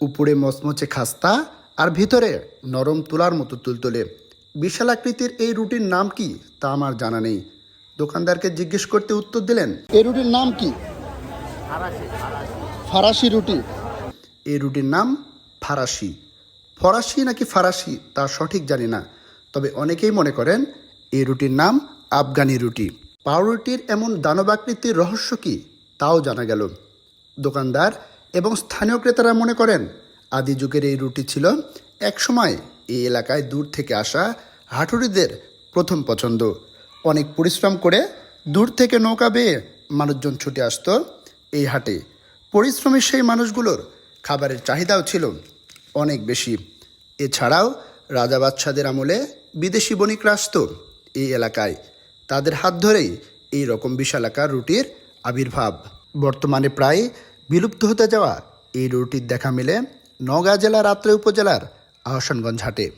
উপরে মচমচে খাস্তা আর ভিতরে নরম তুলার মতো তুলতুলে। বিশাল আকৃতির এই রুটির নাম কি তা আমার জানা নেই। দোকানদারকে জিজ্ঞেস করতে উত্তর দিলেন এই রুটির নাম কি? ফারাসি রুটি। এই রুটির নাম ফারাসি। ফরাসি নাকি ফরাসি তা সঠিক জানি না, তবে অনেকেই মনে করেন এই রুটির নাম আফগানি রুটি। পাউরুটির এমন দানবাকৃতির রহস্য কি? তাও জানা গেল। দোকানদার এবং স্থানীয় ক্রেতারা মনে করেন, আদি যুগের এই রুটি ছিল একসময় এই এলাকায় দূর থেকে আসা হাটুরিদের প্রথম পছন্দ। অনেক পরিশ্রম করে দূর থেকে নৌকা বেয়ে মানুষজন ছুটে আসতো এই হাটে। পরিশ্রমের সেই মানুষগুলোর খাবারের চাহিদাও ছিল অনেক বেশি। এছাড়াও রাজা বাদশাদের আমলে বিদেশি বণিকরা আসতো এই এলাকায়। তাদের হাত ধরেই এই রকম বিশালাকার রুটির আবির্ভাব। বর্তমানে প্রায় বিলুপ্ত হতে যাওয়া। এই রুটির দেখা মেলে নওগাঁ জেলার রাত্রে উপজেলার আহসানগঞ্জ হাটে।